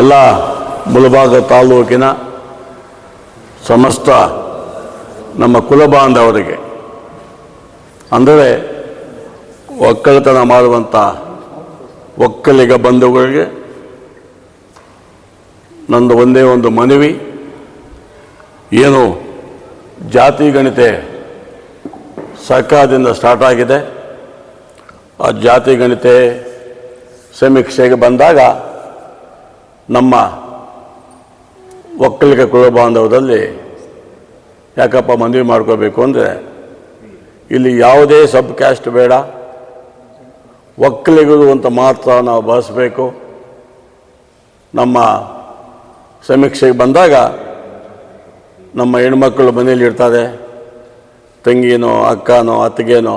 ಎಲ್ಲ ಮುಳಬಾಗ ತಾಲೂಕಿನ ಸಮಸ್ತ ನಮ್ಮ ಕುಲಬಾಂಧವರಿಗೆ. ಅಂದರೆ ಒಕ್ಕಲತನ ಮಾಡುವಂಥ ಒಕ್ಕಲಿಗ ಬಂಧುಗಳಿಗೆ ನಂದು ಒಂದೇ ಒಂದು ಮನವಿ, ಏನು ಜಾತಿ ಗಣಿತೆ ಸರ್ಕಾರದಿಂದ ಸ್ಟಾರ್ಟ್ ಆಗಿದೆ. ಆ ಜಾತಿ ಗಣಿತೆ ಸಮೀಕ್ಷೆಗೆ ಬಂದಾಗ ನಮ್ಮ ಒಕ್ಕಲಿಗ ಕುಲ ಬಾಂಧವದಲ್ಲಿ ಯಾಕಪ್ಪ ಮನವಿ ಮಾಡ್ಕೋಬೇಕು ಅಂದರೆ ಇಲ್ಲಿ ಯಾವುದೇ ಸಬ್ ಕ್ಯಾಸ್ಟ್ ಬೇಡ. ಒಕ್ಕಲಿಗರು ಅಂತ ಮಾತ್ರ ನಾವು ಬಳಸಬೇಕು. ನಮ್ಮ ಸಮೀಕ್ಷೆಗೆ ಬಂದಾಗ ನಮ್ಮ ಹೆಣ್ಮಕ್ಳು ಮನೇಲಿ ಇರ್ತಾರೆ. ತಂಗಿನೋ, ಅಕ್ಕನೋ, ಅತ್ತಿಗೆನೋ,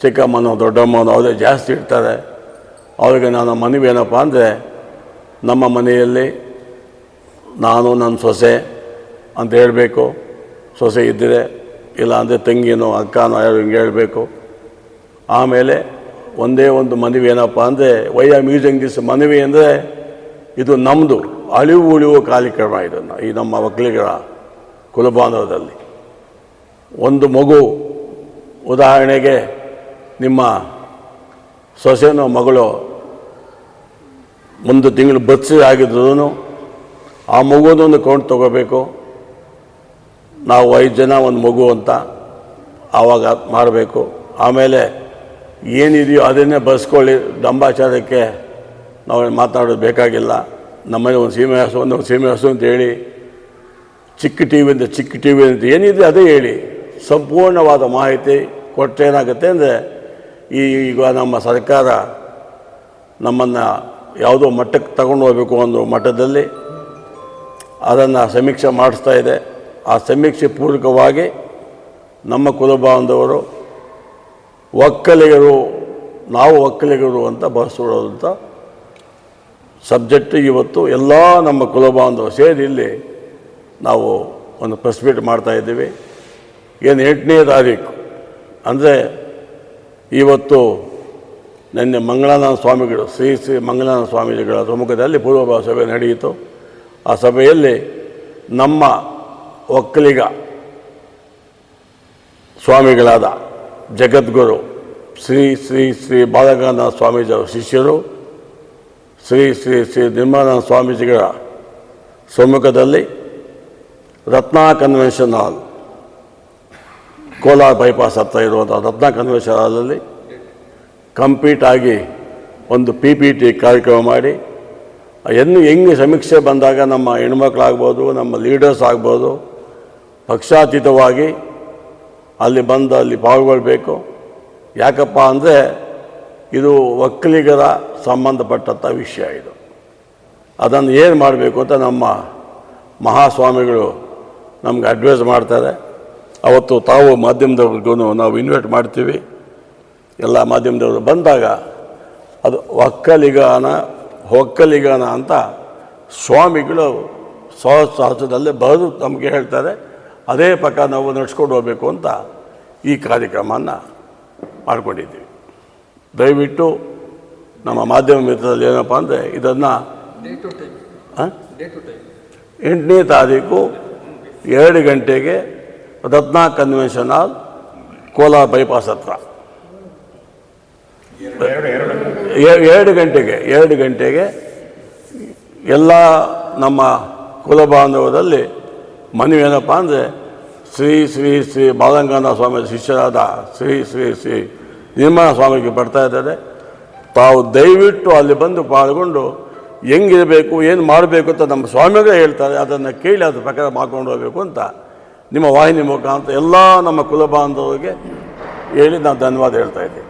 ಚಿಕ್ಕಮ್ಮನೋ, ದೊಡ್ಡಮ್ಮನೋ, ಅವರೇ ಜಾಸ್ತಿ ಇರ್ತಾರೆ. ಅವ್ರಿಗೆ ನಾನು ಮನವಿ ಏನಪ್ಪ ಅಂದರೆ ನಮ್ಮ ಮನೆಯಲ್ಲಿ ನಾನು, ನನ್ನ ಸೊಸೆ ಅಂತ ಹೇಳಬೇಕು. ಸೊಸೆ ಇದ್ದರೆ ಇಲ್ಲ ಅಂದರೆ ತಂಗಿನೋ, ಅಕ್ಕನೋ ಯಾರು ಹಿಂಗೆ ಹೇಳಬೇಕು. ಆಮೇಲೆ ಒಂದೇ ಒಂದು ಮನವಿ ಏನಪ್ಪ ಅಂದರೆ ವೈ ಆಮ್ ಯೂಸಿಂಗ್ ದಿಸ್ ಮನವಿ ಅಂದರೆ ಇದು ನಮ್ಮದು ಅಳಿವು, ಉಳಿವು ಕಾರ್ಯಕ್ರಮ ಇದನ್ನು ಈ ನಮ್ಮ ಒಕ್ಕಲಿಗರ ಕುಲಬಾಂಧವದಲ್ಲಿ. ಒಂದು ಮಗು, ಉದಾಹರಣೆಗೆ ನಿಮ್ಮ ಸೊಸೆನೋ ಮಗಳು ಒಂದು ತಿಂಗಳು ಬಸ್ ಆಗಿದ್ರು ಆ ಮಗುವನ್ನೊಂದು ಕೌಂಟ್ ತಗೋಬೇಕು. ನಾವು ಐದು ಜನ, ಒಂದು ಮಗು ಅಂತ ಆವಾಗ ಮಾಡಬೇಕು ಆಮೇಲೆ ಏನಿದೆಯೋ ಅದನ್ನೇ ಬಸ್ಕೊಳ್ಳಿ ಡಂಬಾಚಾರಕ್ಕೆ ನಾವು ಮಾತಾಡೋದು ಬೇಕಾಗಿಲ್ಲ. ನಮ್ಮಲ್ಲಿ ಒಂದು ಸೀಮೆ ಹಸು, ಒಂದು ಸೀಮೆ ಹಸು ಅಂತ ಹೇಳಿ, ಚಿಕ್ಕ ಟಿ ವಿಯಿಂದ ಚಿಕ್ಕ ಟಿ ವಿ ಅಂತ ಏನಿದೆ ಅದೇ ಹೇಳಿ. ಸಂಪೂರ್ಣವಾದ ಮಾಹಿತಿ ಕೊಟ್ಟರೆ ಏನಾಗುತ್ತೆ ಅಂದರೆ ಈಗ ನಮ್ಮ ಸರ್ಕಾರ ನಮ್ಮನ್ನು ಯಾವುದೋ ಮಟ್ಟಕ್ಕೆ ತಗೊಂಡು ಹೋಗಬೇಕು ಒಂದು ಮಟ್ಟದಲ್ಲಿ ಅದನ್ನು ಸಮೀಕ್ಷೆ ಮಾಡಿಸ್ತಾ ಇದೆ. ಆ ಸಮೀಕ್ಷೆ ಪೂರ್ವಕವಾಗಿ ನಮ್ಮ ಕುಲಬಾಂಧವರು ಒಕ್ಕಲಿಗರು, ನಾವು ಒಕ್ಕಲಿಗರು ಅಂತ ಬರೆಸ್ಕೊಳ್ಳೋದಂಥ ಸಬ್ಜೆಕ್ಟ್ ಇವತ್ತು ಎಲ್ಲ ನಮ್ಮ ಕುಲಬಾಂಧವರು ಸೇರಿ ಇಲ್ಲಿ ನಾವು ಒಂದು ಪ್ರೆಸ್ ಮಾಡ್ತಾ ಇದ್ದೀವಿ. ಏನು ಎಂಟನೇ ತಾರೀಕು. ಅಂದರೆ ಇವತ್ತು ನಿನ್ನೆ ಮಂಗಳಾನಂದ ಸ್ವಾಮಿಗಳು, ಶ್ರೀ ಶ್ರೀ ಮಂಗಳಾನಂದ ಸ್ವಾಮೀಜಿಗಳ ಸಮ್ಮುಖದಲ್ಲಿ ಪೂರ್ವಭಾವ ಸಭೆ ನಡೆಯಿತು. ಆ ಸಭೆಯಲ್ಲಿ ನಮ್ಮ ಒಕ್ಕಲಿಗ ಸ್ವಾಮಿಗಳಾದ ಜಗದ್ಗುರು ಶ್ರೀ ಶ್ರೀ ಶ್ರೀ ಬಾಲಗಾನಂದ ಸ್ವಾಮೀಜಿಯವರ ಶಿಷ್ಯರು, ಶ್ರೀ ಶ್ರೀ ಶ್ರೀ ನಿರ್ಮಲಾನಂದ ಸ್ವಾಮೀಜಿಗಳ ಸಮ್ಮುಖದಲ್ಲಿ Ratna convention hall, Kolar bypass ಹತ್ರ ಇರುವಂಥ ರತ್ನ ಕನ್ವೆನ್ಷನ್ ಹಾಲಲ್ಲಿ ಕಂಪ್ಲೀಟ್ ಆಗಿ ಒಂದು ಪಿ ಪಿ ಟಿ ಕಾರ್ಯಕ್ರಮ ಮಾಡಿ ಎನ್ನು ಹೆಂಗೆ ಸಮೀಕ್ಷೆ ಬಂದಾಗ ನಮ್ಮ ಹೆಣ್ಮಕ್ಳಾಗ್ಬೋದು, ನಮ್ಮ ಲೀಡರ್ಸ್ ಆಗ್ಬೋದು, ಪಕ್ಷಾತೀತವಾಗಿ ಅಲ್ಲಿ ಬಂದು ಅಲ್ಲಿ ಪಾಲ್ಗೊಳ್ಬೇಕು. ಯಾಕಪ್ಪ ಅಂದರೆ ಇದು ಒಕ್ಕಲಿಗರ ಸಂಬಂಧಪಟ್ಟಂಥ ವಿಷಯ ಇದು. ಅದನ್ನು ಏನು ಮಾಡಬೇಕು ಅಂತ ನಮ್ಮ ಮಹಾಸ್ವಾಮಿಗಳು ನಮ್ಗೆ ಅಡ್ವೈಸ್ ಮಾಡ್ತಾರೆ. ಅವತ್ತು ತಾವು ಮಾಧ್ಯಮದವ್ರಿಗೂ ನಾವು ಇನ್ವೈಟ್ ಮಾಡ್ತೀವಿ. ಎಲ್ಲ ಮಾಧ್ಯಮದವರು ಬಂದಾಗ ಅದು ಒಕ್ಕಲಿಗಾನ ಒಕ್ಕಲಿಗಾನ ಅಂತ ಸ್ವಾಮಿಗಳು ಸಹಸ್ರದಲ್ಲೇ ಬರೆದು ನಮಗೆ ಹೇಳ್ತಾರೆ ಅದೇ ಪಕ್ಕ ನಾವು ನಡೆಸ್ಕೊಂಡು ಹೋಗಬೇಕು ಅಂತ ಈ ಕಾರ್ಯಕ್ರಮವನ್ನು ಮಾಡ್ಕೊಂಡಿದ್ದೀವಿ. ದಯವಿಟ್ಟು ನಮ್ಮ ಮಾಧ್ಯಮ ಮಿತ್ರದಲ್ಲಿ ಏನಪ್ಪ ಅಂದರೆ ಇದನ್ನು ಎಂಟನೇ ತಾರೀಕು ಎರಡು ಗಂಟೆಗೆ Ratna convention hall Kolar bypass ಹತ್ರ. ಎರಡು ಗಂಟೆಗೆ ಎರಡು ಗಂಟೆಗೆ ಎಲ್ಲ ನಮ್ಮ ಕುಲಬಾಂಧವದಲ್ಲಿ ಮನವಿ ಏನಪ್ಪ ಅಂದರೆ ಶ್ರೀ ಶ್ರೀ ಶ್ರೀ ಬಾಲಂಗಾನ ಸ್ವಾಮಿ ಶಿಷ್ಯರಾದ ಶ್ರೀ ಶ್ರೀ ಶ್ರೀ ನಿರ್ಮಲ ಸ್ವಾಮಿಗೆ ಬರ್ತಾ ಇದ್ದಾರೆ. ತಾವು ದಯವಿಟ್ಟು ಅಲ್ಲಿ ಬಂದು ಪಾಲ್ಗೊಂಡು ಹೆಂಗಿರಬೇಕು, ಏನು ಮಾಡಬೇಕು ಅಂತ ನಮ್ಮ ಸ್ವಾಮಿಗಳೇ ಹೇಳ್ತಾರೆ. ಅದನ್ನು ಕೇಳಿ ಅದ್ರ ಪ್ರಕಾರ ಮಾಡ್ಕೊಂಡು ಹೋಗಬೇಕು ಅಂತ ನಿಮ್ಮ ವಾಹಿನಿ ಮುಖಾಂತರ ಎಲ್ಲ ನಮ್ಮ ಕುಲಬಾಂಧವರಿಗೆ ಹೇಳಿ ನಾನು ಧನ್ಯವಾದ ಹೇಳ್ತಾ ಇದ್ದೀನಿ.